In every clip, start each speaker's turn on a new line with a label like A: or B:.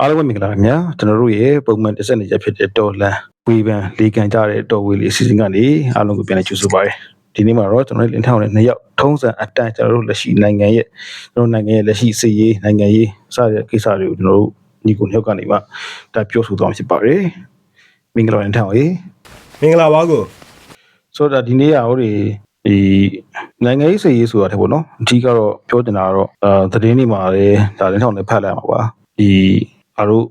A: အားလုံးပဲမင်္ဂလာပါခင်ဗျာကျွန်တော်တို့ရဲ့ပုံမှန်တက်ဆက်နေကြဖြစ်တဲ့တော်လန်ဝေဖန်လေကန်ကြတဲ့တော်ဝေးလေးအစီအစဉ်ကနေအားလုံးကိုပြန်လည်ကြိုဆိုပါရစေဒီနေ့မှာတော့ကျွန်တော်တို့လင်ထောင်နဲ့နှစ်ယောက်ထုံးစံအတန်းကျွန်တော်တို့လက်ရှိနိုင်ငံရဲ့ကျွန်တော်နိုင်ငံရဲ့လက်ရှိစီရေးနိုင်ငံရေးစတဲ့ကိစ္စတွေကိုကျွန်တော်တို့ညီကိုနှစ်ယောက်ကနေမှဒါပြောဆိုသွားမှာဖြစ်ပါတယ်မင်္ဂလာပါလင်ထောင်ရေ
B: မင်္ဂလာပါကို
A: ဆိုတော့ဒီနေ့ကဟိုဒီဒီနိုင်ငံရေးစီရေးဆိုတာတဲ့ပေါ့နော်အဓိကတော့ပြောတင်တာကတော့အာသတင်းတွေမှာလည်းဒါလင်ထောင်နဲ့ဖတ်လိုက်မှာပါဒီ အားတို့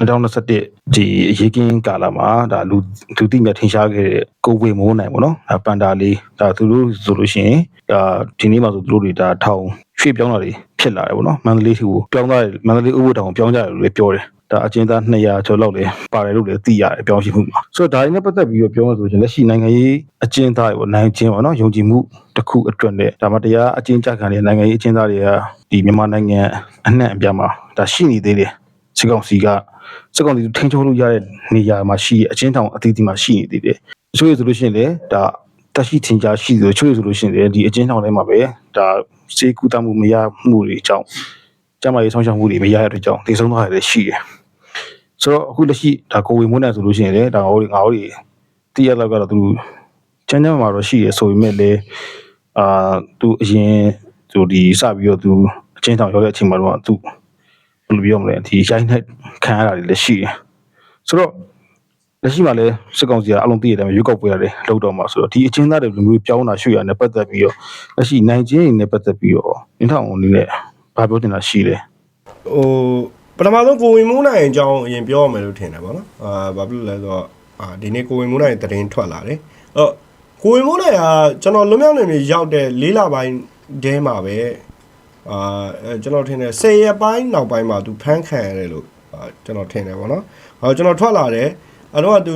A: 2021ဒီအရေးကင်းကာလမှာဒါလူလူတိမြတ်ထင်ရှားခဲ့တဲ့ကိုဝေမိုးနိုင်ပေါ့နော်ဒါပန်တာလေးဒါသူတို့ဆိုလို့ရှိရင်ဒါဒီနေ့မှဆိုသူတို့တွေဒါထောင်ရွှေ့ပြောင်းတာတွေဖြစ်လာတယ်ပေါ့နော်မန္တလေးကိုပြောင်းသွားတယ်မန္တလေးဥပဒေထောင်ပြောင်းကြတယ်လို့လည်းပြောတယ်ဒါအကျဉ်းသား200ကျော်လောက်လည်းပါတယ်လို့လည်းသိရတယ်ပြောင်းရှိမှုမှာဆိုတော့ဒါတွေနဲ့ပတ်သက်ပြီးတော့ပြောမှဆိုရင်လက်ရှိနိုင်ငံရေးအကျဉ်းသားတွေပေါ့နိုင်ချင်းပေါ့နော်ယုံကြည်မှုတစ်ခုအတွက်နဲ့ဒါမှတရားအကျဉ်းချခံတဲ့နိုင်ငံရေးအကျဉ်းသားတွေကဒီမြန်မာနိုင်ငံအနှံ့အပြားမှာဒါရှိနေသေးတယ် စစ်ကောင်စီကစက်ကောင်စီထင်းချိုးလို့ရတဲ့နေရာမှာရှိတဲ့အချင်းတောင်အသီးသီးမှာရှိနေသေးတယ်။တချို့ရဆိုလို့ရှိရင်လည်းဒါတက်ရှိထင်ရှားရှိတယ်တချို့ရဆိုလို့ရှိရင်လည်းဒီအချင်းတောင်ထဲမှာပဲဒါစေကူတမှုမရမှုတွေအကြောင်းကျမရေးဆောင်ရှောက်မှုတွေမရတဲ့ကြောင်းတည်ဆုံးသွားတယ်ရှိတယ်။ဆိုတော့အခုလက်ရှိဒါကိုဝေမွန်းနိုင်ဆိုလို့ရှိရင်လည်းဒါငါတို့တွေငါတို့တွေတည့်ရလောက်ကတော့သူချမ်းချမ်းမှာတော့ရှိရဆိုပေမဲ့လည်းအာသူအရင်သူဒီစပြီးတော့သူအချင်းတောင်ရောက်တဲ့အချိန်မှာတော့သူ ဘယ်လိုပြောမလဲဒီရိုင်းနှက်ခံရတာတွေလည်းရှိတယ်ဆိုတော့လက်ရှိမှာလည်းစစ်ကောင်စီကအလုံးသိရတယ်ရွေးကောက်ပွဲရတယ်လောက်တော့မှာဆိုတော့ဒီအချင်းသားတွေလူမျိုးပြောင်းတာရွှေ့ရနဲ့ပတ်သက်ပြီးတော့လက်ရှိနိုင်ချင်းတွေနဲ့ပတ်သက်ပြီးတော့အင်းထောင်အနေနဲ့ဘာပြောတင်တာရှိလဲ
B: ဟိုပထမဆုံးကိုဝင်မိုးနိုင်အကြောင်းအရင်ပြောရမယ်လို့ထင်တယ်ဗောနော်အာဘာဖြစ်လို့လဲဆိုတော့အာဒီနေ့ကိုဝင်မိုးနိုင်သတင်းထွက်လာတယ်အဲ့တော့ကိုဝင်မိုးနိုင်ကကျွန်တော်လွန်မြောက်နေမြေရောက်တဲ့လေးလပိုင်းတည်းမှာပဲ အာအဲကျွန်တော်ထင်တယ်10ရက်ပိုင်းနောက်ပိုင်းမှာသူဖမ်းခံရတယ်လို့အာကျွန်တော်ထင်တယ်ဗောနော်ဟောကျွန်တော်ထွက်လာတယ်အဲ့တော့သူ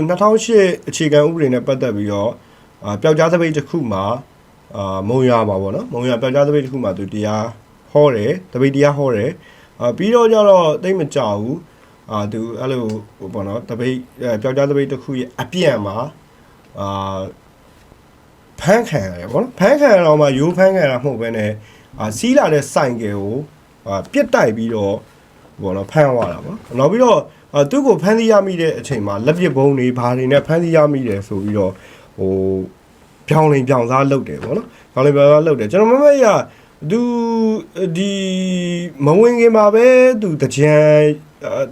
B: 2008အခြေခံဥပဒေနဲ့ပတ်သက်ပြီးတော့အာပျောက်ကြားသပိတ်တစ်ခုမှာအာမုံရမှာဗောနော်မုံရပျောက်ကြားသပိတ်တစ်ခုမှာသူတရားဟောတယ်သပိတ်တရားဟောတယ်အာပြီးတော့ကြတော့တိတ်မကြဘူးအာသူအဲ့လိုဟိုပေါ့နော်တပိတ်အဲပျောက်ကြားတပိတ်တစ်ခုရဲ့အပြန့်မှာအာဖမ်းခံရတယ်ပေါ့နော်ဖမ်းခံရတော့မှရိုးဖမ်းခံရတာမဟုတ်ဘဲနဲ့ အာစီးလာတဲ့စိုင်ကယ်ကိုအာပြစ်တိုက်ပြီးတော့ဘောနော်ဖမ်းသွားတာပေါ့နောက်ပြီးတော့အာသူ့ကိုဖမ်းဆီးရမိတဲ့အချိန်မှာလက်ပစ်ဘုံတွေဘာတွေနဲ့ဖမ်းဆီးရမိတယ်ဆိုပြီးတော့ဟိုပြောင်းလင်ပြောင်းစားလုပ်တယ်ပေါ့နော်ပြောင်းလင်ပြောင်းစားလုပ်တယ်ကျွန်တော်မမရသူဒီမဝင်ခင်မှာပဲသူတကြံ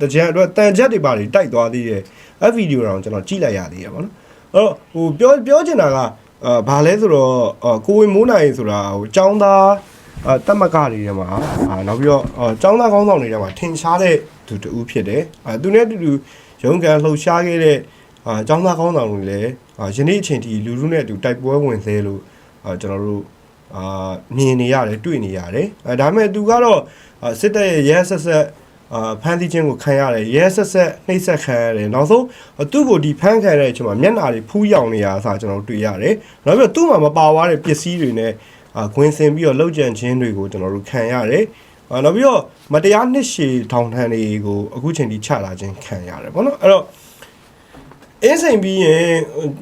B: တကြံအတွက်တန်ချက်တွေပါတွေတိုက်သွားသေးတယ်အဲ့ဗီဒီယိုတော့ကျွန်တော်ကြည့်လိုက်ရသေးတယ်ပေါ့နော်အဲ့တော့ဟိုပြောပြောချင်တာကအာဘာလဲဆိုတော့အာကိုဝင်မိုးနိုင်ဆိုတာဟိုចောင်းသား အာတက်မကတွေထဲမှာအာနောက်ပြီးတော့အာចောင်းသားကောင်းဆောင်တွေထဲမှာထင်ရှားတဲ့သူတူဖြစ်တယ်အာသူနဲ့တူတူရုံးကန်လှုပ်ရှားခဲ့တဲ့အာចောင်းသားကောင်းဆောင်တွေလည်းအာယနေ့အချိန်ထိလူလူနဲ့အတူတိုက်ပွဲဝင်သေးလို့အာကျွန်တော်တို့အာမြင်နေရတယ်တွေ့နေရတယ်အဲဒါပေမဲ့သူကတော့အာစစ်တပ်ရဲ့ရဲဆက်ဆက်အာဖမ်းဆီးခြင်းကိုခံရတယ်ရဲဆက်ဆက်နှိပ်စက်ခံရတယ်နောက်ဆုံးသူ့ကိုဒီဖမ်းခံရတဲ့အချိန်မှာမျက်နှာတွေဖူးယောင်နေရတာကျွန်တော်တို့တွေ့ရတယ်နောက်ပြီးတော့သူ့မှာမပါသွားတဲ့ပစ္စည်းတွေနဲ့ အာခွင်စင်ပြီးတော့လောက်ကျန်ခြင်းတွေကိုကျွန်တော်တို့ခံရတယ်အာနောက်ပြီးတော့မတရားနှစ်ရှည်ထောင်ထမ်းတွေကိုအခုချိန်ထိချလာခြင်းခံရတယ်ပေါ့နော်အဲ့တော့အင်းစိန်ပြီးရင်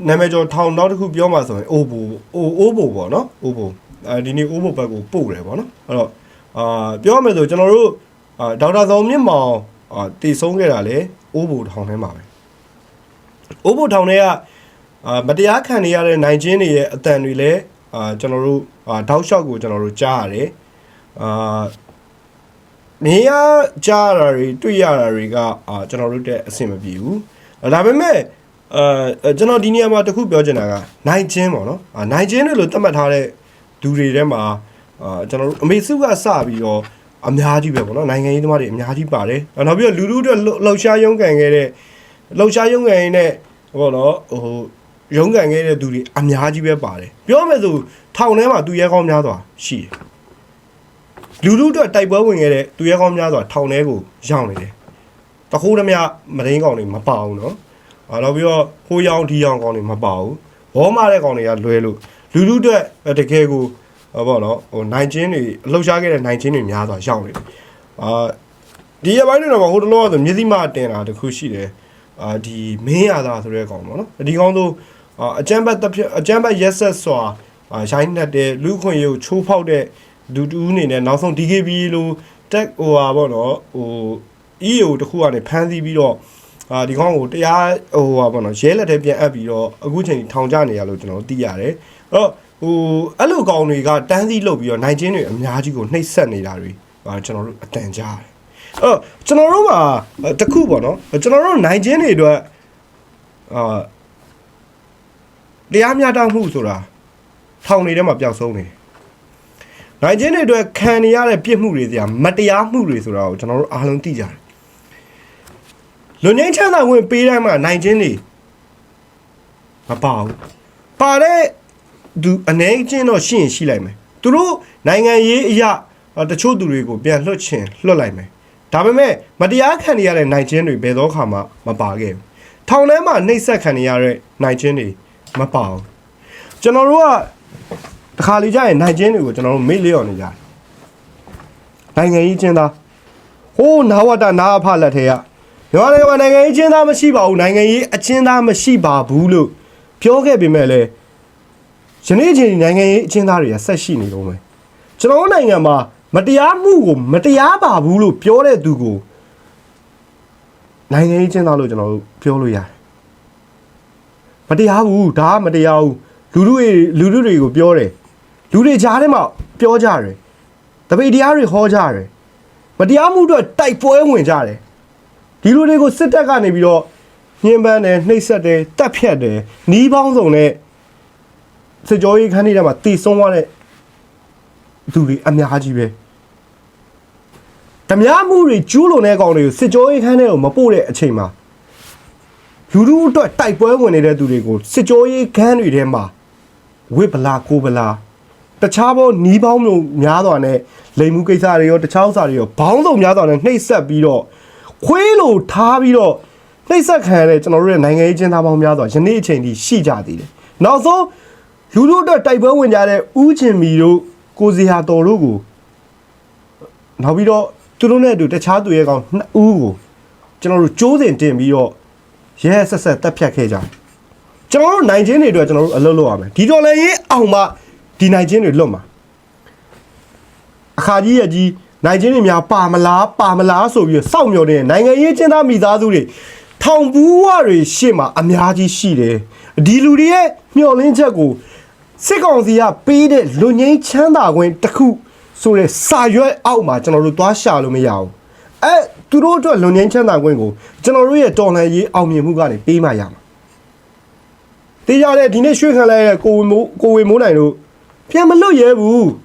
B: နာမည်ကျော်ထောင်နောက်တစ်ခုပြောမှဆိုရင်အိုးဘူအိုးအိုးဘူပေါ့နော်အိုးဘူအဲဒီနေ့အိုးဘူဘက်ကိုပို့တယ်ပေါ့နော်အဲ့တော့အာပြောရမယ်ဆိုကျွန်တော်တို့အာဒေါက်တာဆောင်မြင့်မောင်အာတည်ဆုံးခဲ့တာလေအိုးဘူထောင်ထဲမှာပဲအိုးဘူထောင်ထဲကအာမတရားခံနေရတဲ့နိုင်ချင်းတွေရဲ့အတန်တွေလည်း အာကျွန်တော်တို့အာတောက်လျှောက်ကိုကျွန်တော်တို့ကြားရတယ်အာနေရကြားရတာတွေတွေ့ရတာတွေကအာကျွန်တော်တို့တဲ့အဆင်မပြေဘူးဒါပေမဲ့အဲကျွန်တော်ဒီနေရာမှာတခုပြောချင်တာကနိုင်ချင်းပေါ့နော်အာနိုင်ချင်းတွေလို့သတ်မှတ်ထားတဲ့ဒူတွေထဲမှာအာကျွန်တော်တို့အမေစုကစပြီးတော့အများကြီးပဲပေါ့နော်နိုင်ငံရေးသမားတွေအများကြီးပါတယ်နောက်ပြီးတော့လူလူတွေလှုပ်ရှားရုန်းကန်ခဲ့တဲ့လှုပ်ရှားရုန်းကန်နေတဲ့ပေါ့နော်ဟို ရုန်းကန်ခဲ့တဲ့သူတွေအများကြီးပဲပါတယ်ပြောမယ်ဆိုထောင်ထဲမှာသူရဲကောင်းများစွာရှိတယ်လူလူတွေတိုက်ပွဲဝင်ခဲ့တဲ့သူရဲကောင်းများစွာထောင်ထဲကိုရောက်နေတယ်တခိုးသမျှမရင်းကောင်တွေမပါဘူးနော်အာနောက်ပြီးတော့ဟိုးရောင်ဒီရောင်ကောင်တွေမပါဘူးဘောမတဲ့ကောင်တွေကလွဲလို့လူလူတက်တကယ်ကိုဟောပေါ့နော်ဟိုနိုင်ချင်းတွေအလှုပ်ရှားခဲ့တဲ့နိုင်ချင်းတွေများစွာရောက်နေတယ်အာဒီရပိုင်းတွေတော့ဟိုတလောကဆိုမျက်စိမတင်တာတခုရှိတယ်အာဒီမင်းရတာဆိုတဲ့ကောင်ပေါ့နော်ဒီကောင်ဆို အာအကျမ်းဘတ်တစ်ဖြစ်အကျမ်းဘတ်ရက်ဆက်စွာအာရိုင်းနှက်တဲ့လူခွင့်ရုပ်ချိုးဖောက်တဲ့ဒူတူးအနေနဲ့နောက်ဆုံး DKB လို့တက်ဟိုဟာပေါ့နော်ဟို EAO တခုကနေဖမ်းဆီးပြီးတော့အာဒီကောင်ကိုတရားဟိုဟာပေါ့နော်ရဲလက်ထဲပြန်အပ်ပြီးတော့အခုချိန်ထိထောင်ချနေရလို့ကျွန်တော်တို့သိရတယ်အဲ့တော့ဟိုအဲ့လိုကောင်တွေကတန်းစည်းလုပ်ပြီးတော့နိုင်ချင်းတွေအများကြီးကိုနှိပ်စက်နေတာတွေဟာကျွန်တော်တို့အတန်ကြားတယ်အဲ့တော့ကျွန်တော်တို့မှာတခုပေါ့နော်ကျွန်တော်တို့နိုင်ချင်းတွေအတွက်အာ တရားမျှတမှုဆိုတာထောင်တွေထဲမှာပျောက်ဆုံးနေတယ်နိုင်ချင်းတွေအတွက်ခံနေရတဲ့ပြစ်မှုတွေစရာမတရားမှုတွေဆိုတာကိုကျွန်တော်တို့အားလုံးသိကြတယ်လွန်ငင်းချမ်းသာဝင်ပေးတိုင်းမှာနိုင်ချင်းတွေမပါဘူးပါတဲ့သူအနေချင်းတော့ရှိရင်ရှိလိုက်မယ်သူတို့နိုင်ငံရေးအရာတချို့သူတွေကိုပြန်လွှတ်ချင်လွှတ်လိုက်မယ်ဒါပေမဲ့မတရားခံနေရတဲ့နိုင်ချင်းတွေဘယ်တော့ခါမှမပါခဲ့ဘူးထောင်ထဲမှာနှိပ်စက်ခံနေရတဲ့နိုင်ချင်းတွေ မပါဘူးကျွန်တော်တို့ကတခါလေကြာရင်နိုင်ချင်းတွေကိုကျွန်တော်တို့မေ့လျော့နေကြတယ်နိုင်ငံရေးချင်းသားဟိုးနာဝတ္တနာအဖလက်ထဲကမြန်မာနိုင်ငံမှာနိုင်ငံရေးချင်းသားမရှိပါဘူးနိုင်ငံရေးအချင်းသားမရှိပါဘူးလို့ပြောခဲ့ပေမဲ့လည်းယနေ့အချိန်ဒီနိုင်ငံရေးအချင်းသားတွေကဆက်ရှိနေတော့မယ်ကျွန်တော်တို့နိုင်ငံမှာမတရားမှုကိုမတရားပါဘူးလို့ပြောတဲ့သူကိုနိုင်ငံရေးချင်းသားလို့ကျွန်တော်တို့ပြောလို့ရတယ် မတရားဘူးဒါကမတရားဘူးလူတို့တွေလူတို့တွေကိုပြောတယ်လူတွေကြားထဲမှာပြောကြတယ်တပိတ်တရားတွေဟောကြတယ်မတရားမှုအတွက်တိုက်ပွဲဝင်ကြတယ်ဒီလူတွေကိုစစ်တပ်ကနေပြီးတော့ညှဉ်းပန်းတယ်နှိပ်စက်တယ်တပ်ဖြတ်တယ်နှီးပေါင်းစုံနဲ့စစ်ကြောရေးခန်းတွေထဲမှာတည်ဆုံးသွားတဲ့သူတွေအများကြီးပဲဓမြမှုတွေကျူးလွန်တဲ့ကောင်တွေကိုစစ်ကြောရေးခန်းထဲကိုမပို့တဲ့အချိန်မှာ လူလူအတွက်တိုက်ပွဲဝင်နေတဲ့သူတွေကိုစစ်ကြောရေးခန်းတွေထဲမှာဝစ်ပလာကိုပလာတခြားဘောနီးပေါင်းမျိုးများစွာနဲ့လိမ်မှုကိစ္စတွေရောတခြားဥစ္စာတွေရောဘောင်းစုံများစွာနဲ့နှိပ်စက်ပြီးတော့ခွေးလိုထားပြီးတော့နှိပ်စက်ခံရတဲ့ကျွန်တော်တို့ရဲ့နိုင်ငံရေးကျင်းသားပေါင်းများစွာယနေ့အချိန်ထိရှိကြသေးတယ်။နောက်ဆုံးလူတို့အတွက်တိုက်ပွဲဝင်ကြတဲ့ဥချင်မီတို့ကိုစီဟာတော်တို့ကိုနောက်ပြီးတော့သူတို့နဲ့အတူတခြားသူရဲ့ကောင်နှစ်ဦးကိုကျွန်တော်တို့ကြိုးစင်တင်ပြီးတော့ ရဲဆက်ဆက်တက်ဖြတ်ခဲ့ကြတယ်။ကျွန်တော်တို့နိုင်ချင်းတွေအတွက်ကျွန်တော်တို့အလုပ်လုပ်ရမယ်။ဒီတော်လည်းရေးအောင်မှဒီနိုင်ချင်းတွေလွတ်မှာအခါကြီးရဲ့ကြီးနိုင်ချင်းတွေများပါမလားပါမလားဆိုပြီးတော့စောင့်မျှော်နေတဲ့နိုင်ငံရေးကျင်းသားမိသားစုတွေထောင်ဘူးဝတွေရှေ့မှာအများကြီးရှိတယ်။ဒီလူတွေရဲ့မျှော်လင့်ချက်ကိုစစ်ကောင်စီကပေးတဲ့လူငင်းချမ်းသာခွင့်တစ်ခုဆိုတဲ့စာရွက်အောက်မှာကျွန်တော်တို့သွားရှာလို့မရဘူး။ အဲသူတို့အတွက်လူငင်းချမ်းသာခွင့်ကိုကျွန်တော်တို့ရဲ့တော်လှန်ရေးအောင်မြင်မှုကနေပေးမှရမှာ။တေးကြတဲ့ဒီနေ့ရွှေခံလိုက်ရဲ့ကိုဝေမိုးကိုဝေမိုးနိုင်တို့ပြန်မလွတ်ရဲဘူး။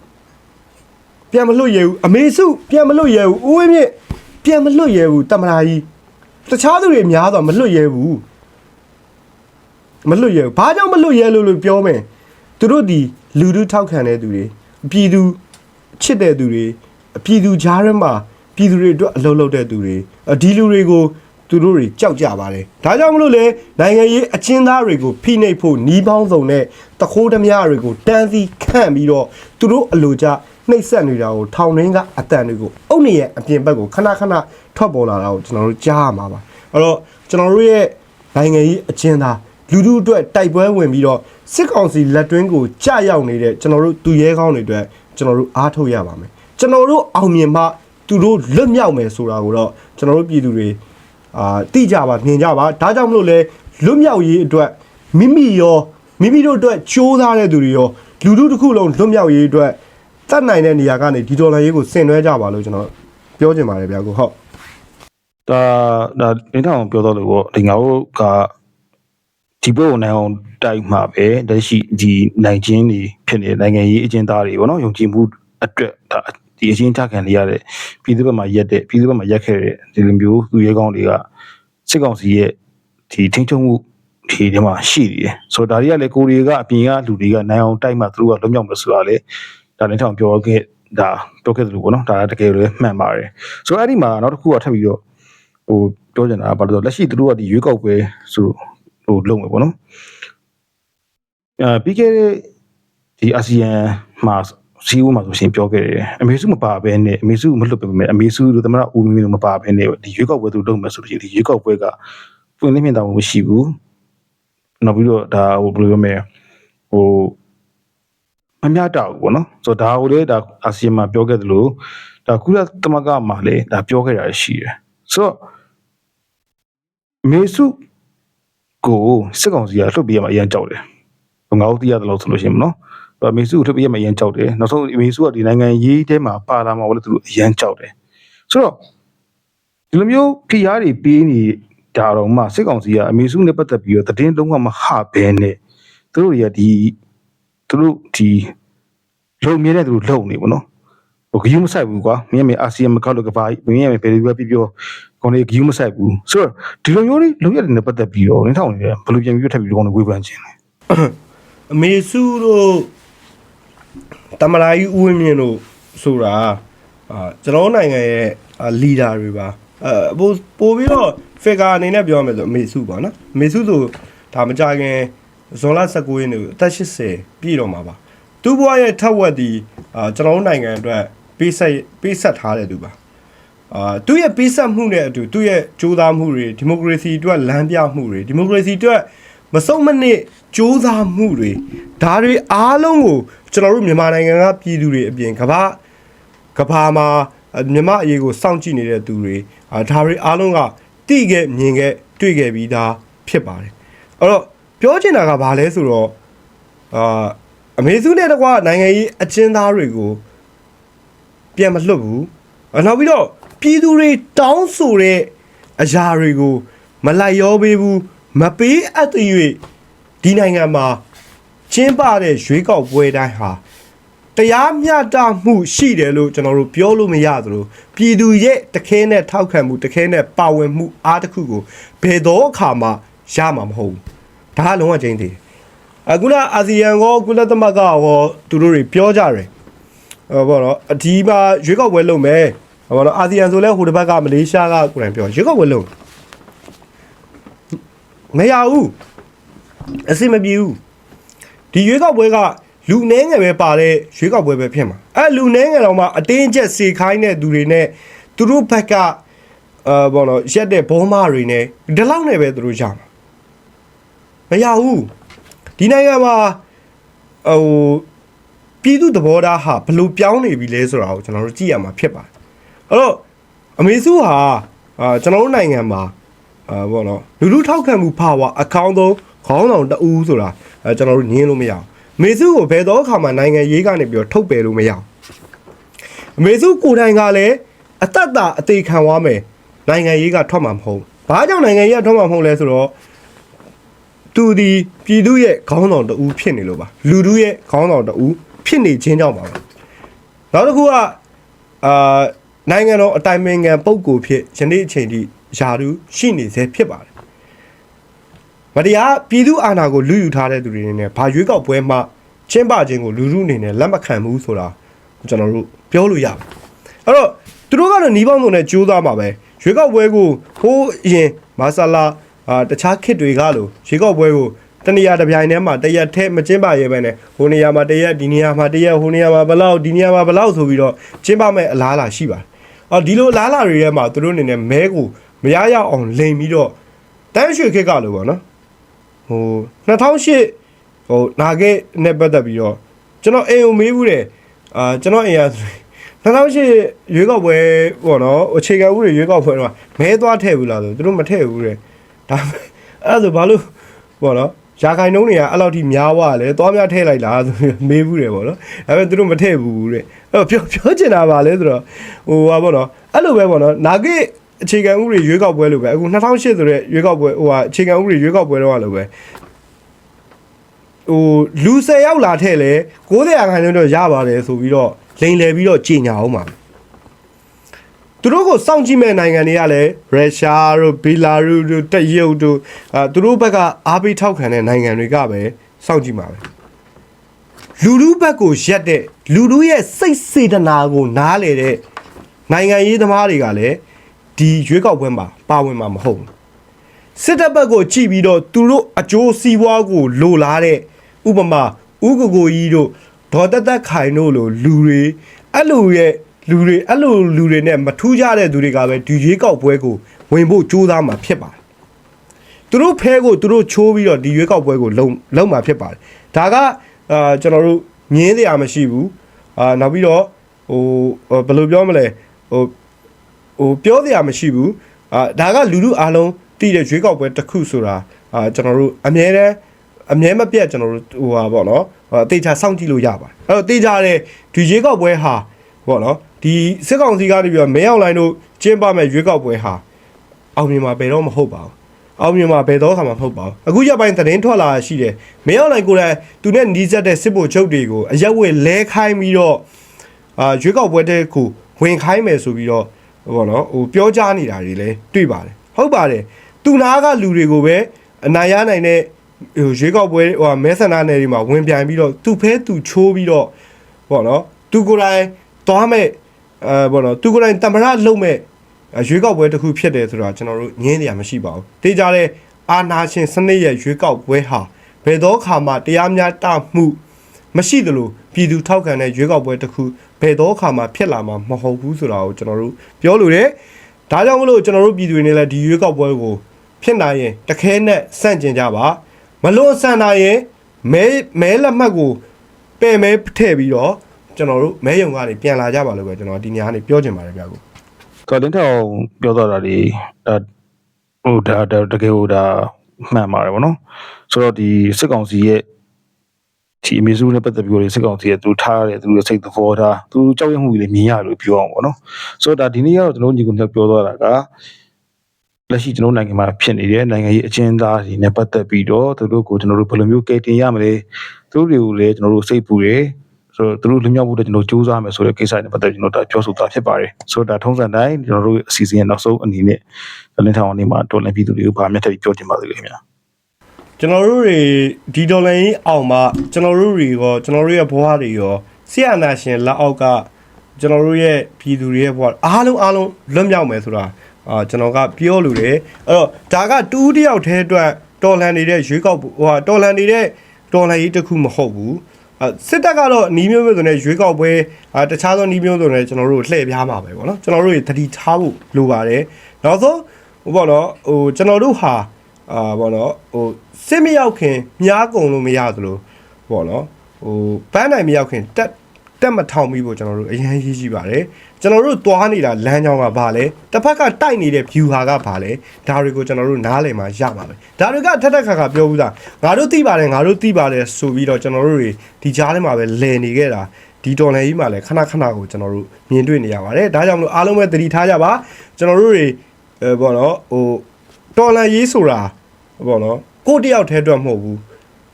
B: ပြန်မလွတ်ရဲဘူးအမေစုပြန်မလွတ်ရဲဘူးဦးဝင်းမြင့်ပြန်မလွတ်ရဲဘူးတမနာကြီးတခြားသူတွေများတော့မလွတ်ရဲဘူးမလွတ်ရဲဘူးဘာကြောင့်မလွတ်ရဲလို့လို့ပြောမယ်သူတို့ဒီလူတို့ထောက်ခံတဲ့သူတွေပြည်သူချစ်တဲ့သူတွေပြည်သူကြားထဲမှာ ပြည်သူတွေအတွက်အလုပ်လုပ်တဲ့သူတွေအဒီလူတွေကိုသူတို့တွေကြောက်ကြပါတယ်ဒါကြောင့်မလို့လေနိုင်ငံရေးအချင်းသားတွေကိုဖိနှိပ်ဖို့နီးပေါင်းစုံနဲ့တခိုးဓမြတွေကိုတန်းစီခန့်ပြီးတော့သူတို့အလိုကြနှိပ်စက်နေတာကိုထောင်ရင်းကအတန်တွေကိုအုတ်နေရဲ့အပြင်ဘက်ကိုခဏခဏထွက်ပေါ်လာတာကိုကျွန်တော်တို့ကြားရမှာပါအဲ့တော့ကျွန်တော်တို့ရဲ့နိုင်ငံရေးအချင်းသားလူထုအတွက်တိုက်ပွဲဝင်ပြီးတော့စစ်ကောင်စီလက်တွင်းကိုကြာရောက်နေတဲ့ကျွန်တော်တို့သူရဲကောင်းတွေအတွက်ကျွန်တော်တို့အားထုတ်ရပါမယ်ကျွန်တော်တို့အောင်မြင်မှ သူတို့လွတ်မြောက်မယ်ဆိုတာကိုတော့ကျွန်တော်တို့ပြည်သူတွေအာသိကြပါမြင်ကြပါဒါကြောင့်မလို့လဲလွတ်မြောက်ရေးအတွက်မိမိရောမိမိတို့အတွက်ကြိုးစားတဲ့သူတွေရောလူထုတစ်ခုလုံးလွတ်မြောက်ရေးအတွက်တတ်နိုင်တဲ့နေရာကနေဒီဒေါ်လာရေးကိုဆင်နွှဲကြပါလို့ကျွန်တော်ပြောချင်ပါတယ်ဗျာကိုဟုတ်
A: ဒါဒါလင်းထောင်ပြောတော့လို့ပေါ့ဒီငါတို့ကဒီဘက်ကိုနိုင်အောင်တိုက်မှာပဲလက်ရှိဒီနိုင်ချင်းတွေဖြစ်နေတဲ့နိုင်ငံရေးအကျဉ်းသားတွေပေါ့နော်ယုံကြည်မှုအတွက်ဒါ ဒီအချင်းချခံနေရတဲ့ပြည်သူ့ဘက်မှာရက်တဲ့ပြည်သူ့ဘက်မှာရက်ခဲ့တဲ့ဒီလိုမျိုးသူရဲကောင်းတွေကစစ်ကောင်စီရဲ့ဒီထိန်းချုပ်မှုဒီထဲမှာရှိနေတယ်ဆိုတော့ဒါတွေကလည်းကိုရီးယားကအပြင်ကလူတွေကနိုင်အောင်တိုက်မှသူတို့ကလွတ်မြောက်မှာဆိုတာလေဒါလင်းထောင်ပြောခဲ့ဒါပြောခဲ့သလိုပေါ့နော်ဒါတကယ်လည်းမှန်ပါတယ်ဆိုတော့အဲ့ဒီမှာနောက်တစ်ခုကထပ်ပြီးတော့ဟိုပြောချင်တာကဘာလို့လဲဆိုတော့လက်ရှိသူတို့ကဒီရွေးကောက်ပွဲဆိုဟိုလုပ်မယ်ပေါ့နော်အဲပြီးခဲ့တဲ့ဒီအာဆီယံမှာ စီးဦးမှာဆိုရှင်ပြောခဲ့တယ်အမေစုမပါဘဲနဲ့အမေစုမလွတ်ပဲမဲ့အမေစုတို့သမရဦးမင်းတို့မပါဘဲနဲ့ဒီရွေးကောက်ပွဲသူလုပ်မယ်ဆိုလို့ရှိရင်ဒီရွေးကောက်ပွဲကပွင့်လင်းမြင်တာမှုမရှိဘူးနောက်ပြီးတော့ဒါဟိုဘယ်လိုပြောမလဲဟိုမမျှတဘူးပေါ့နော်ဆိုတော့ဒါကိုလေဒါအာဆီယံမှာပြောခဲ့သလိုဒါကုလသမဂ္ဂမှာလည်းဒါပြောခဲ့တာရှိတယ်ဆိုတော့မေစုကိုစစ်ကောင်စီကလွတ်ပေးရမှာအရင်ကြောက်တယ်ငါတို့သိရတယ်လို့ဆိုလို့ရှိရင်နော် အဲ့မေစုကိုလွတ်ပေးရမှာအရင်ကြောက်တယ်နောက်ဆုံးမေစုကဒီနိုင်ငံရေးထဲမှာပါလာမှာလို့သူတို့အရင်ကြောက်တယ်ဆိုတော့ဒီလိုမျိုးဖိအားတွေပေးနေတာတော့မှစစ်ကောင်စီကအမေစုနဲ့ပတ်သက်ပြီးတော့တည်င်းလုံးဝမဟဘဲနဲ့သူတို့တွေကဒီသူတို့ဒီလုံမြဲတဲ့သူတို့လုံနေပေါ့နော်ဟိုဂယူးမဆိုင်ဘူးကွာမင်းရဲ့အာဆီယံမကောက်လို့ကပါမင်းရဲ့ဘယ်လိုပဲပြပြောကောင်းနေဂယူးမဆိုင်ဘူးဆိုတော့ဒီလိုမျိုးလေးလုံရတယ်နဲ့ပတ်သက်ပြီးတော့လင်းထောင်နေတယ်ဘယ်လိုပြန်ပြီးထပ်ပြီးကောင်းနေဝေဖန်ခြင်းလဲ
B: အမေစုတို့ တမလာကြီးဦးဝင်းမြင့်တို့ဆိုတာအာကျွန်တော်တို့နိုင်ငံရဲ့လီဒါတွေပါအဲပို့ပို့ပြီးတော့ figure အနေနဲ့ပြောရမယ်ဆိုအမေစုပေါ့နော်အမေစုဆိုဒါမကြခင်ဇွန်လ19ရက်နေ့ကိုအသက်80ပြည့်တော့မှာပါသူ့ဘဝရဲ့ထက်ဝက်ဒီအာကျွန်တော်တို့နိုင်ငံအတွက်ပေးဆက်ပေးဆက်ထားတဲ့သူပါအာသူ့ရဲ့ပေးဆက်မှုနဲ့အတူသူ့ရဲ့ကြိုးစားမှုတွေဒီမိုကရေစီအတွက်လမ်းပြမှုတွေဒီမိုကရေစီအတွက်မစုံမနစ်ကြိုးစားမှုတွေဒါတွေအားလုံးကို ကျွန်တော်တို့မြန်မာနိုင်ငံကပြည်သူတွေအပြင်ကမ္ဘာကမ္ဘာမှာအဲမြန်မာအရေးကိုစောင့်ကြည့်နေတဲ့သူတွေအာဒါတွေအားလုံးကတိခဲ့မြင်ခဲ့တွေ့ခဲ့ပြီးသားဖြစ်ပါတယ်အဲ့တော့ပြောချင်တာကဘာလဲဆိုတော့အာအမေစုနဲ့တကွာနိုင်ငံရေးအကျဉ်းသားတွေကိုပြန်မလွတ်ဘူးအနောက်ပြီးတော့ပြည်သူတွေတောင်းဆိုတဲ့အရာတွေကို မလိုက်ရောပေးဘူးမပေးအပ်တဲ့၍ဒီနိုင်ငံမှာ ကျင်းပတဲ့ရွေးကောက်ပွဲတိုင်းဟာတရားမျှတမှုရှိတယ်လို့ကျွန်တော်တို့ပြောလို့မရသလိုပြည်သူရဲ့တခဲနဲ့ထောက်ခံမှုတခဲနဲ့ပါဝင်မှုအားတစ်ခုကိုဘယ်တော့အခါမှရမှာမဟုတ်ဘူးဒါကလုံးဝချင်းသေးတယ်အခုနအာဆီယံကောကုလသမဂ္ဂကောသူတို့တွေပြောကြတယ်ဟောပေါ့နော်အဒီမှာရွေးကောက်ပွဲလုပ်မယ်ဟောပေါ့နော်အာဆီယံဆိုလဲဟိုတစ်ဘက်ကမလေးရှားကကိုယ်တိုင်ပြောရွေးကောက်ပွဲလုပ်မရဘူးအစစ်မပြေဘူး ဒီရွေးကောက်ပွဲကလူနှဲငယ်ပဲပါတဲ့ရွေးကောက်ပွဲပဲဖြစ်မှာအဲလူနှဲငယ်တော့မှအတင်းအကျပ်စေခိုင်းတဲ့သူတွေနဲ့သူတို့ဘက်ကအာပေါ့နော်ရက်တဲ့ဘောမတွေနဲ့ဒီလောက်နဲ့ပဲသူတို့ရမှာမရဘူးဒီနိုင်ငံမှာဟိုပြည်သူသဘောထားဟာဘယ်လို့ပြောင်းနေပြီလဲဆိုတာကိုကျွန်တော်တို့ကြည့်ရမှာဖြစ်ပါတယ်အဲ့တော့အမေစုဟာအာကျွန်တော်တို့နိုင်ငံမှာအာဘောနော်လူလူထောက်ခံမှုပါဝါအကောင့်သုံး ခေါင်းဆောင်တအူးဆိုတာအဲကျွန်တော်တို့ညင်းလို့မရအောင်အမေစုကိုဘယ်တော့အခါမှနိုင်ငံရေးကနေပြီးတော့ထုတ်ပယ်လို့မရအောင်အမေစုကိုယ်တိုင်ကလည်းအတ္တတာအသေးခံသွားမယ်နိုင်ငံရေးကထွက်မှာမဟုတ်ဘူးဘာကြောင့်နိုင်ငံရေးကထွက်မှာမဟုတ်လဲဆိုတော့သူဒီပြည်သူရဲ့ခေါင်းဆောင်တဦးဖြစ်နေလို့ပါလူလူရဲ့ခေါင်းဆောင်တဦးဖြစ်နေခြင်းကြောင့်ပါပဲနောက်တစ်ခုကအာနိုင်ငံတော်အတိုင်ပင်ခံပုဂ္ဂိုလ်ဖြစ်ယနေ့အချိန်ထိယာတူရှိနေစေဖြစ်ပါတယ် မတရားပြည်သူအာဏာကိုလူယူထားတဲ့သူတွေနေနဲ့ဘာရွေးကောက်ပွဲမှကျင်းပခြင်းကိုလူလူအနေနဲ့လက်မခံဘူးဆိုတာကျွန်တော်တို့ပြောလို့ရတယ်အဲ့တော့သူတို့ကတော့နီးပေါင်းစုံနဲ့ကြိုးစားမှာပဲရွေးကောက်ပွဲကိုဟိုးအရင်မာဆာလာအာတခြားခစ်တွေကလို့ရွေးကောက်ပွဲကိုတနေရာတစ်ပြိုင်တည်းမှာတရက်ထဲမကျင်းပရဲပဲနဲ့ဟိုနေရာမှာတရက်ဒီနေရာမှာတရက်ဟိုနေရာမှာဘလောက်ဒီနေရာမှာဘလောက်ဆိုပြီးတော့ကျင်းပမဲ့အလားအလာရှိပါတယ်အော်ဒီလိုအလားအလာတွေထဲမှာသူတို့အနေနဲ့မဲကိုမရရအောင်လိန်ပြီးတော့တန်းရွှေခက်ကလို့ပေါ့နော် ဟို2008ဟိုနာခဲ့နဲ့ပတ်သက်ပြီးတော့ကျွန်တော်အိမ်ကိုမေးဘူးတယ်အာကျွန်တော်အိမ်က2008ရွေးကောက်ပွဲပေါ့နော်အခြေခံဥပဒေရွေးကောက်ပွဲတော့မဲသွားထည့်ဘူးလားဆိုသူတို့မထည့်ဘူးတဲ့ဒါအဲ့ဒါဆိုဘာလို့ပေါ့နော်ရာခိုင်နှုန်းတွေကအဲ့လောက်ထိများသွားလဲသွားများထည့်လိုက်လားဆိုပြီးမေးဘူးတယ်ပေါ့နော်ဒါပေမဲ့သူတို့မထည့်ဘူးတဲ့အဲ့တော့ပြောပြောချင်တာပါလဲဆိုတော့ဟိုဟာပေါ့နော်အဲ့လိုပဲပေါ့နော်နာဂစ် အခြေခံဥပဒေရွေးကောက်ပွဲလိုပဲအခု2008ဆိုတဲ့ရွေးကောက်ပွဲဟိုဟာအခြေခံဥပဒေရွေးကောက်ပွဲတော့လိုပဲဟိုလူ10ယောက်လာထည့်လဲ90ရာခိုင်နှုန်းတော့ရပါတယ်ဆိုပြီးတော့လိန်လည်ပြီးတော့ကြီးညာအောင်ပါသူတို့ကိုစောင့်ကြည့်မဲ့နိုင်ငံတွေကလည်းရုရှားတို့ဘီလာရုစ်တို့တရုတ်တို့အာသူတို့ဘက်ကအားပေးထောက်ခံတဲ့နိုင်ငံတွေကပဲစောင့်ကြည့်မှာပဲလူလူဘက်ကိုရက်တဲ့လူလူရဲ့စိတ်စေတနာကိုနားလေတဲ့နိုင်ငံရေးသမားတွေကလည်း ဒီရွေးကောက်ပွဲမှာပါဝင်မှာမဟုတ်ဘူးစစ်တပ်ဘက်ကိုကြည့်ပြီးတော့သူတို့အကျိုးစီးပွားကိုလိုလားတဲ့ဥပမာဥကကိုကြီးတို့ဒေါ်တက်တက်ခိုင်တို့လိုလူတွေအဲ့လိုရဲ့လူတွေအဲ့လိုလူတွေနဲ့မထူးကြတဲ့သူတွေကပဲဒီရွေးကောက်ပွဲကိုဝင်ဖို့ကြိုးစားမှာဖြစ်ပါတယ်သူတို့ဖဲကိုသူတို့ချိုးပြီးတော့ဒီရွေးကောက်ပွဲကိုလုံလုံမှာဖြစ်ပါတယ်ဒါကအာကျွန်တော်တို့ငင်းစရာမရှိဘူးအာနောက်ပြီးတော့ဟိုဘယ်လိုပြောမလဲဟို ဟိုပြောစရာမရှိဘူးဟအာဒါကလူလူအားလုံးတည်တဲ့ရွေးကောက်ပွဲတစ်ခုဆိုတာအာကျွန်တော်တို့အမြဲတမ်းအမြဲမပြတ်ကျွန်တော်တို့ဟိုဟာပေါ့နော်အတေချာစောင့်ကြည့်လို့ရပါတယ်အဲ့တော့တေချာတဲ့ဒီရွေးကောက်ပွဲဟာပေါ့နော်ဒီစစ်ကောင်စီကနေပြီးတော့မဲအောင်လိုင်းတို့ကျင်းပမဲ့ရွေးကောက်ပွဲဟာအောင်မြင်မှာဘယ်တော့မဟုတ်ပါဘူးအောင်မြင်မှာဘယ်တော့မှမဟုတ်ပါဘူးအခုရပိုင်းသတင်းထွက်လာရှိတယ်မဲအောင်လိုင်းကိုယ်တိုင်သူနဲ့နီးစပ်တဲ့စစ်ဗိုလ်ချုပ်တွေကိုအရက်ဝဲလဲခိုင်းပြီးတော့အာရွေးကောက်ပွဲတဲ့ကိုဝင်ခိုင်းမယ်ဆိုပြီးတော့ ဘောနော်ဟိုပြောကြားနေတာတွေလည်းတွေ့ပါတယ်ဟုတ်ပါတယ်သူနာကလူတွေကိုပဲအနိုင်ရနိုင်တဲ့ဟိုရွေးကောက်ပွဲဟိုမဲဆန္ဒနယ်တွေမှာဝင်ပြိုင်ပြီးတော့သူဖဲသူချိုးပြီးတော့ဘောနော်သူကိုယ်တိုင်သွားမဲ့အဲဘောနော်သူကိုယ်တိုင်တမရလုံးမဲ့ရွေးကောက်ပွဲတစ်ခုဖြစ်တယ်ဆိုတာကျွန်တော်တို့ငင်းနေရမရှိပါဘူးတေးကြတဲ့အာနာရှင်စနစ်ရဲ့ရွေးကောက်ပွဲဟာဘယ်တော့ခါမှတရားမျှတမှု မရှိသလိုပြည်သူထောက်ခံတဲ့ရွေးကောက်ပွဲတစ်ခုဘယ်တော့အခါမှဖြစ်လာမှာမဟုတ်ဘူးဆိုတာကိုကျွန်တော်တို့ပြောလို့ရတယ်။ဒါကြောင့်မလို့ကျွန်တော်တို့ပြည်သူတွေနဲ့လည်းဒီရွေးကောက်ပွဲကိုဖြစ်နိုင်ရင်တခဲနဲ့စန့်ကျင်ကြပါမလို့ဆန်နိုင်ရင်မဲမဲလက်မှတ်ကိုပယ်မဲထည့်ပြီးတော့ကျွန်တော်တို့မဲယုံကနေပြန်လာကြပါလို့ပဲကျွန်တော်ဒီညကနေပြောချင်ပါတယ်ဗျာကို
A: ကတင်းထောင်ပြောတော့တာဒီဒါဟိုဒါဒါတကယ်ဟိုဒါမှန်ပါတယ်ဗောနော်ဆိုတော့ဒီစစ်ကောင်စီရဲ့ ဒီအမေစုနဲ့ပတ်သက်ပြီးတော့စစ်ကောင်စီရဲ့သူထားရတဲ့သူရဲ့စိတ်သဘောထားသူကြောက်ရွံ့မှုတွေလည်းမြင်ရလို့ပြောအောင်ဗောနော်ဆိုတော့ဒါဒီနေ့ကတော့ကျွန်တော်ညီကောင်ပြောသွားတာကလက်ရှိကျွန်တော်နိုင်ငံမှာဖြစ်နေတဲ့နိုင်ငံရေးအကျဉ်းသားတွေနဲ့ပတ်သက်ပြီးတော့သူတို့ကိုကျွန်တော်တို့ဘယ်လိုမျိုးကယ်တင်ရမလဲသူတို့တွေကိုလည်းကျွန်တော်တို့စိတ်ပူတယ်ဆိုတော့သူတို့လူမျိုးဖို့အတွက်ကျွန်တော်စူးစမ်းမယ်ဆိုတဲ့ကိစ္စနဲ့ပတ်သက်ကျွန်တော်ဒါပြောဆိုတာဖြစ်ပါတယ်ဆိုတော့ဒါထုံးစံတိုင်းကျွန်တော်တို့အစီအစဉ်ရဲ့နောက်ဆုံးအနေနဲ့လင်းထောင်အနေမှာတော်လန်ပြည်သူတွေကိုဗာမျက်ထပ်ပြီးပြောချင်ပါသေးတယ်ခင်ဗျာ
B: ကျွန်တော်တို့တွေဒီဒေါ်လာကြီးအောင်မှကျွန်တော်တို့တွေရောကျွန်တော်တို့ရဲ့ဘဝတွေရောဆရာနာရှင်လက်အောက်ကကျွန်တော်တို့ရဲ့ပြည်သူတွေရဲ့ဘဝအားလုံးအားလုံးလွတ်မြောက်မယ်ဆိုတာအာကျွန်တော်ကပြောလို့တယ်အဲ့တော့ဒါကတူးတယောက်တည်းအတွက်တော်လန်နေတဲ့ရွေးကောက်ဟိုဟာတော်လန်နေတဲ့တော်လန်ကြီးတစ်ခုမဟုတ်ဘူးအစစ်တပ်ကတော့နီးမျိုးမျိုးဆိုတဲ့ရွေးကောက်ပွဲအာတခြားသောနီးမျိုးဆိုတဲ့ကျွန်တော်တို့လှည့်ပြားမှာပဲပေါ့နော်ကျွန်တော်တို့တွေတတိထားဖို့လိုပါတယ်နောက်ဆုံးဟိုပေါ့နော်ဟိုကျွန်တော်တို့ဟာ အာဘောနော်ဟိုစစ်မရောက်ခင်မြားကုံလို့မရသလိုဘောနော်ဟိုပန်းနိုင်မရောက်ခင်တက်တက်မထောင်ပြီးဖို့ကျွန်တော်တို့အရင်ရေးကြည့်ပါတယ်ကျွန်တော်တို့သွားနေတာလမ်းကြောင်းကဘာလဲတစ်ဖက်ကတိုက်နေတဲ့ view ဟာကဘာလဲဒါတွေကိုကျွန်တော်တို့နားလည်မှရပါမယ်ဒါတွေကထက်ထက်ခါခါပြောဘူးသားငါတို့သိပါတယ်ငါတို့သိပါတယ်ဆိုပြီးတော့ကျွန်တော်တို့တွေဒီကြားထဲမှာပဲလည်နေခဲ့တာဒီတော်နယ်ကြီးမှာလည်းခဏခဏကိုကျွန်တော်တို့မြင်တွေ့နေရပါတယ်ဒါကြောင့်မလို့အားလုံးပဲသတိထားကြပါကျွန်တော်တို့တွေအဲဘောနော်ဟိုတော်လန်ရေးဆိုတာ ပေါ့နော်ကိုယ့်တယောက်တည်းအတွက်မဟုတ်ဘူး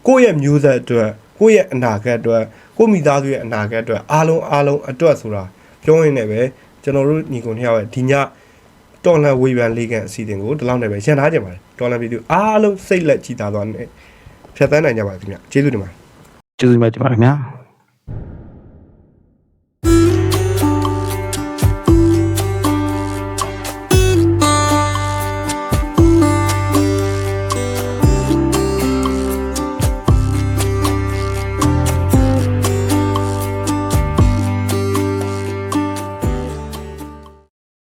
B: ကိုယ့်ရဲ့မျိုးဆက်အတွက်ကိုယ့်ရဲ့အနာဂတ်အတွက်ကိုယ့်မိသားစုရဲ့အနာဂတ်အတွက်အားလုံးအားလုံးအတွက်ဆိုတာပြောရင်းနဲ့ပဲကျွန်တော်တို့ညီကိုနှစ်ယောက်ရဲ့ဒီညတော်လန်ဝေဖန်လေးကန်အစီအစဉ်ကိုဒီလောက်နဲ့ပဲရန်ထားကြပါတယ်တော်လန်ဗီဒီယိုအားလုံးစိတ်လက်ကြည်သာသွားနေဖြတ်သန်းနိုင်ကြပါသည်ခင်ဗျကျေးဇူးတင်ပါတယ်
A: ကျေးဇူးတင်ပါတယ်ခင်ဗျာ